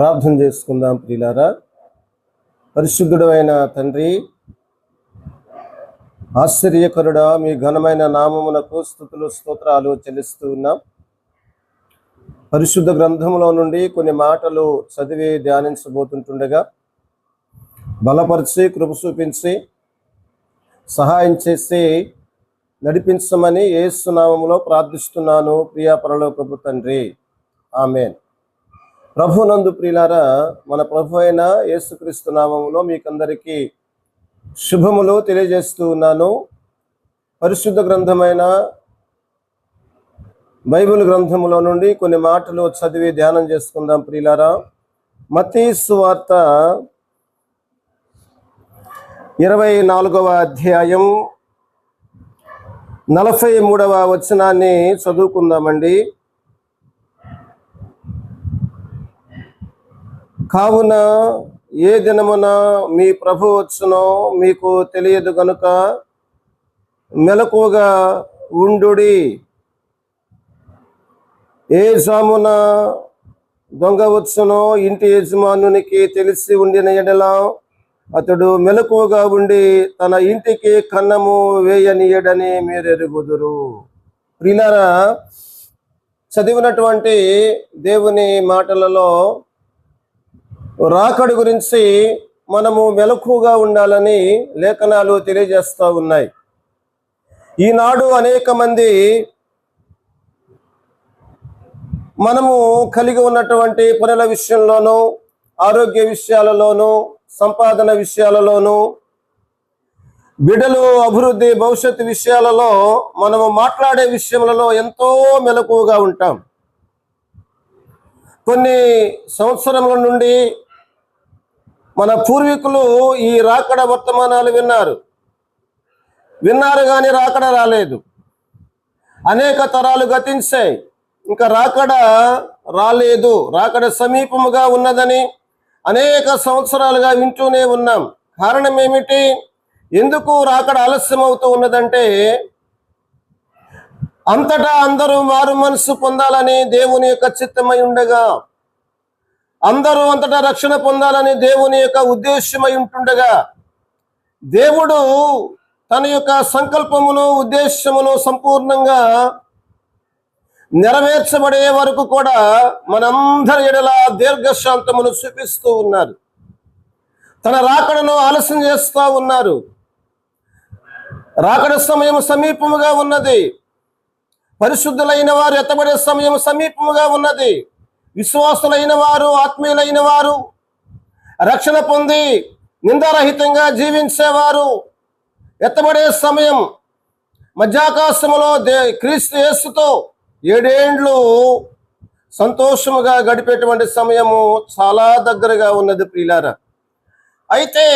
ప్రార్థన చేసుకుందాం ప్రియులారా. పరిశుద్ధుడైన తండ్రి ఆశ్చర్యకరుడా మీ ఘనమైన నామమునకు స్థుతులు స్తోత్రాలు చెల్లిస్తూ ఉన్నాం. పరిశుద్ధ గ్రంథంలో నుండి కొన్ని మాటలు చదివి ధ్యానించబోతుంటుండగా బలపరిచి కృప చూపించి సహాయం చేసి నడిపించమని ఏసునామములో ప్రార్థిస్తున్నాను ప్రియా పరలోకపు తండ్రి. ఆమెన్. ప్రభునందు ప్రియులారా మన ప్రభు అయిన యేసుక్రీస్తు నామంలో మీకందరికీ శుభములు తెలియజేస్తూ ఉన్నాను. పరిశుద్ధ గ్రంథమైన బైబిల్ గ్రంథములో నుండి కొన్ని మాటలు చదివి ధ్యానం చేసుకుందాం ప్రియులారా. మతీసు వార్త ఇరవై నాలుగవ అధ్యాయం నలభై మూడవ వచనాన్ని చదువుకుందామండి. కావున ఏ దినమున మీ ప్రభు వచ్చునో మీకు తెలియదు గనుక మెలకువగా ఉండుడి. ఏ జామున దొంగ వచ్చునో ఇంటి యజమానునికి తెలిసి ఉండిన ఎడల అతడు మెలకువగా ఉండి తన ఇంటికి కన్నము వేయనీయడని మీరు ఎరుగుదురు ప్రిలారా చదివినటువంటి దేవుని మాటలలో రాకడి గురించి మనము మెలకుగా ఉండాలని లేఖనాలు తెలియజేస్తూ ఉన్నాయి. ఈనాడు అనేక మంది మనము కలిగి ఉన్నటువంటి పనుల విషయంలోనూ ఆరోగ్య విషయాలలోనూ సంపాదన విషయాలలోనూ బిడలు అభివృద్ధి భవిష్యత్తు విషయాలలో మనము మాట్లాడే విషయములలో ఎంతో మెలకువగా ఉంటాం. కొన్ని సంవత్సరముల నుండి మన పూర్వీకులు ఈ రాకడ వర్తమానాలు విన్నారు. విన్నారు కానీ రాకడ రాలేదు. అనేక తరాలు గతించాయి. ఇంకా రాకడ రాలేదు. రాకడ సమీపముగా ఉన్నదని అనేక సంవత్సరాలుగా వింటూనే ఉన్నాం. కారణం ఏమిటి? ఎందుకు రాకడ ఆలస్యం అవుతూ ఉన్నదంటే అంతటా అందరూ మారు మనసు పొందాలని దేవుని యొక్క చిత్తమై ఉండగా అందరూ అంతటా రక్షణ పొందాలని దేవుని యొక్క ఉద్దేశ్యమై ఉంటుండగా దేవుడు తన యొక్క సంకల్పమును ఉద్దేశమును సంపూర్ణంగా నెరవేర్చబడే వరకు కూడా మనందరి ఎడల దీర్ఘశాంతమును చూపిస్తూ ఉన్నారు. తన రాకడను ఆలస్యం చేస్తూ ఉన్నారు. రాకడ సమయం సమీపముగా ఉన్నది. పరిశుద్ధులైన వారు ఎత్తబడే సమయం సమీపముగా ఉన్నది. విశ్వాసులైన వారు ఆత్మీయులైన వారు రక్షణ పొంది నిందారహితంగా జీవించేవారు. ఎత్తబడే సమయం మధ్యాకాశములో దే క్రీస్తు యేసుతో ఏడేండ్లు సంతోషముగా గడిపేటువంటి సమయము చాలా దగ్గరగా ఉన్నది ప్రియులారా. అయితే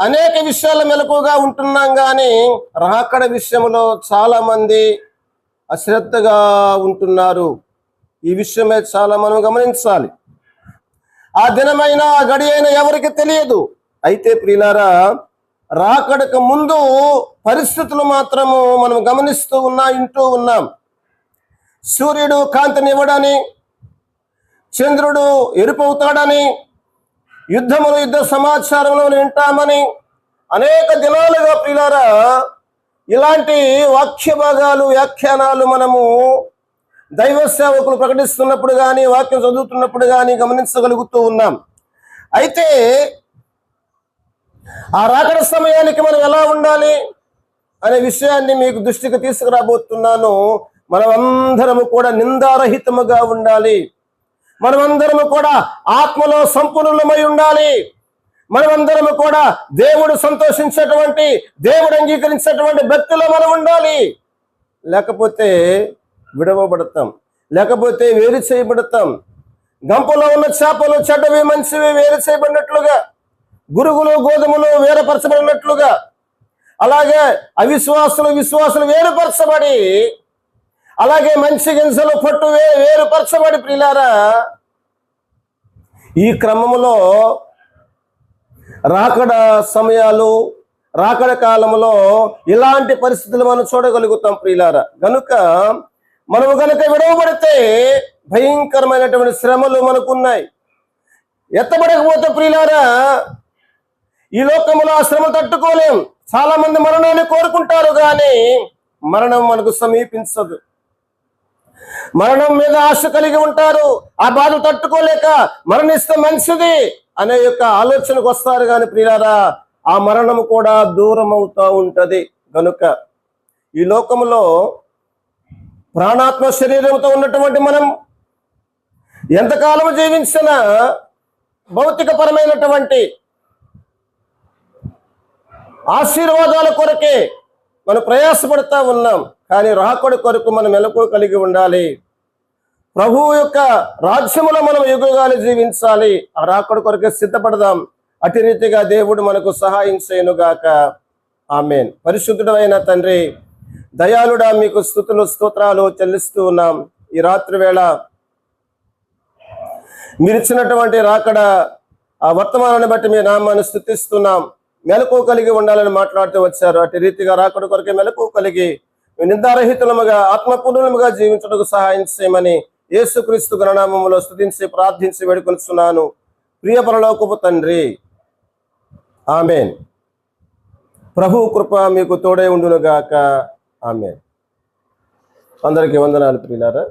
అనేక విషయాల మెలకుగా ఉంటున్నాం కానీ రాకడ విషయంలో చాలామంది అశ్రద్ధగా ఉంటున్నారు. ఈ విషయమే చాలా మనం గమనించాలి. ఆ దినమైన ఆ గడి అయినా ఎవరికి తెలియదు. అయితే ప్రియులారా రాకడకు ముందు పరిస్థితులు మాత్రము మనం గమనిస్తూ ఉన్నా వింటూ ఉన్నాం. సూర్యుడు కాంతినివ్వడని చంద్రుడు ఎరుపవుతాడని యుద్ధములు యుద్ధ సమాచారంలో వింటామని అనేక దినాలుగా ప్రియులారా ఇలాంటి వాక్య భాగాలు వ్యాఖ్యానాలు మనము దైవ సేవకులు ప్రకటిస్తున్నప్పుడు కానీ వాక్యం చదువుతున్నప్పుడు కానీ గమనించగలుగుతూ ఉన్నాం. అయితే ఆ రాకడ సమయానికి మనం ఎలా ఉండాలి అనే విషయాన్ని మీకు దృష్టికి తీసుకురాబోతున్నాను. మనమందరము కూడా నిందారహితముగా ఉండాలి. మనమందరము కూడా ఆత్మలో సంపూర్ణమై ఉండాలి. మనమందరము కూడా దేవుడు సంతోషించేటువంటి దేవుడు అంగీకరించేటువంటి భక్తిలో మనం ఉండాలి. లేకపోతే విడవబడతాం. లేకపోతే వేరు చేయబడతాం. గంపలో ఉన్న చేపలు చెడ్డవి మంచివి వేరు చేయబడినట్లుగా గురుగులు గోధుమలు వేరుపరచబడినట్లుగా అలాగే అవిశ్వాసులు విశ్వాసులు వేరుపరచబడి అలాగే మంచి గింజలు పట్టు వే వేరుపరచబడి ప్రియులారా ఈ క్రమములో రాకడ సమయాలు రాకడ కాలంలో ఇలాంటి పరిస్థితులు మనం చూడగలుగుతాం ప్రియులారా గనుక మనము కనుక విడవబడితే భయంకరమైనటువంటి శ్రమలు మనకున్నాయి. ఎత్తబడకపోతే ప్రియులారా ఈ లోకములో ఆ శ్రమ తట్టుకోలేం. చాలా మంది మరణాన్ని కోరుకుంటారు కానీ మరణం మనకు సమీపించదు. మరణం మీద ఆశ కలిగి ఉంటారు. ఆ బాధ తట్టుకోలేక మరణిస్తే మంచిది అనే యొక్క ఆలోచనకు వస్తారు కానీ ప్రియులారా ఆ మరణం కూడా దూరం అవుతా ఉంటది. గనుక ఈ లోకములో ప్రాణాత్మ శరీరంతో ఉన్నటువంటి మనం ఎంతకాలం జీవించిన భౌతికపరమైనటువంటి ఆశీర్వాదాల కొరకే మనం ప్రయాసపడతా ఉన్నాం. కానీ రాకడి కొరకు మనం ఎలకు కలిగి ఉండాలి. ప్రభువు యొక్క రాజ్యములో మనం యుగాలు జీవించాలి. ఆ రాకడి కొరకే సిద్ధపడదాం. అటు రీతిగా దేవుడు మనకు సహాయం చేయనుగాక. ఆమెన్. పరిశుద్ధుడైన తండ్రి దయాళుడా మీకు స్థుతులు స్తోత్రాలు చెల్లిస్తూ ఉన్నాం. ఈ రాత్రి వేళ మీరు ఇచ్చినటువంటి రాకడ ఆ వర్తమానాన్ని బట్టి మీ నామాన్ని స్థుతిస్తున్నాం. మెలకు కలిగి ఉండాలని మాట్లాడుతూ వచ్చారు. అటు రీతిగా రాకడ కొరకే మెలకు కలిగి నిందారహితులముగా ఆత్మపూర్ణముగా జీవించడానికి సహాయం చేయమని యేసుక్రీస్తు గణనామములో స్థుతించి ప్రార్థించి వేడుకొనిస్తున్నాను ప్రియ పరలోకపు తండ్రి ఆమెన్. ప్రభు కృప మీకు తోడే ఉండునుగాక. ఆమె అందరికీ వందనాలు ప్రియులారా.